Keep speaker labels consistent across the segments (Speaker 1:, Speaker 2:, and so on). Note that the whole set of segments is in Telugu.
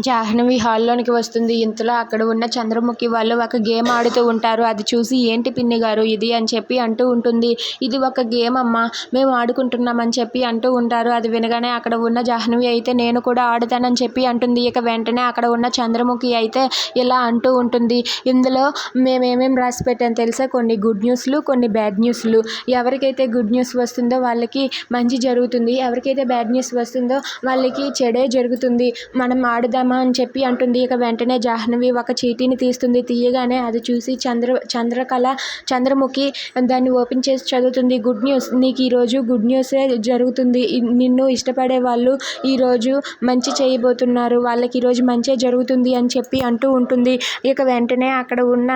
Speaker 1: జాహ్నవి హాల్లోనికి వస్తుంది. ఇంతలో అక్కడ ఉన్న చంద్రముఖి వాళ్ళు ఒక గేమ్ ఆడుతూ ఉంటారు. అది చూసి ఏంటి పిన్ని గారు ఇది? అని చెప్పి అంటూ ఉంటుంది. ఇది ఒక గేమ్ అమ్మా. మేము ఆడుకుంటున్నామని చెప్పి అంటూ ఉంటారు. అది వినగానే అక్కడ ఉన్న జాహ్నవి అయితే నేను కూడా ఆడుతానని చెప్పి అంటుంది. ఇక వెంటనే అక్కడ ఉన్న చంద్రముఖి అయితే ఇలా అంటూ ఉంటుంది. ఇందులో మేమేమేం రాసి పెట్టాను తెలుసా? కొన్ని గుడ్ న్యూస్లు కొన్ని బ్యాడ్ న్యూస్లు ఎవరికైతే గుడ్ న్యూస్ వస్తుందో వాళ్ళకి మంచి జరుగుతుంది. ఎవరికైతే బ్యాడ్ న్యూస్ వస్తుందో వాళ్ళకి చెడే జరుగుతుంది. మనం ఆడుదామా అని చెప్పి అంటుంది. ఇక వెంటనే జాహ్నవి ఒక చీటీని తీస్తుంది. తీయగానే అది చూసి చంద్ర చంద్రకళ చంద్రముఖి దాన్ని ఓపెన్ చేసి చదువుతుంది. Good news. నీకు ఈరోజు గుడ్ న్యూసే జరుగుతుంది. నిన్ను ఇష్టపడే వాళ్ళు ఈరోజు మంచి చేయబోతున్నారు. వాళ్ళకి ఈరోజు మంచి జరుగుతుంది అని చెప్పి అంటూ ఉంటుంది. ఇక వెంటనే అక్కడ ఉన్న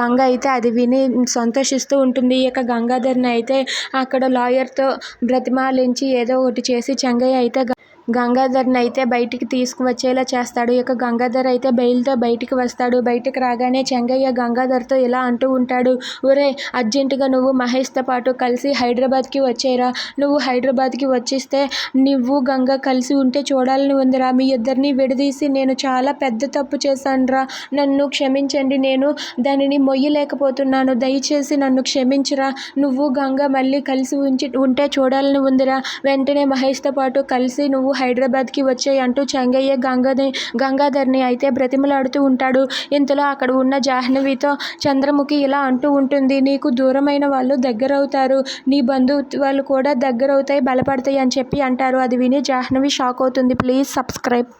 Speaker 1: గంగ అయితే అది విని సంతోషిస్తూ ఉంటుంది. ఇక గంగాధర్ని అయితే అక్కడ లాయర్తో బ్రతిమాలించి ఏదో ఒకటి చేసి చెంగయ్య అయితే గంగాధర్ని అయితే బయటికి తీసుకువచ్చేలా చేస్తాడు. ఇక గంగాధర్ అయితే బెయిల్తో బయటికి వస్తాడు. బయటికి రాగానే చెంగయ్య గంగాధర్తో ఇలా అంటూ ఉంటాడు. ఒరే అర్జెంటుగా నువ్వు మహేష్తో పాటు కలిసి హైదరాబాద్కి వచ్చేరా. నువ్వు హైదరాబాద్కి వచ్చేస్తే నువ్వు గంగ కలిసి ఉంటే చూడాలని ఉందిరా. మీ ఇద్దరిని విడదీసి నేను చాలా పెద్ద తప్పు చేశానురా. నన్ను క్షమించండి. నేను దానిని మొయ్యలేకపోతున్నాను. దయచేసి నన్ను క్షమించరా. నువ్వు గంగ మళ్ళీ కలిసి ఉంచి ఉంటే చూడాలని ఉందిరా. వెంటనే మహేష్తో పాటు కలిసి నువ్వు హైదరాబాద్కి వచ్చాయి అంటూ చెంగయ్య గంగని గంగాధర్ని అయితే బ్రతిమలాడుతూ ఉంటాడు. ఇంతలో అక్కడ ఉన్న జాహ్నవితో చంద్రముఖి ఇలా అంటూ ఉంటుంది నీకు దూరమైన వాళ్ళు దగ్గరవుతారు. నీ బంధుత్వాలు కూడా దగ్గరవుతాయి బలపడతాయి అని చెప్పి అంటారు. అది విని జాహ్నవి షాక్ అవుతుంది. Please subscribe.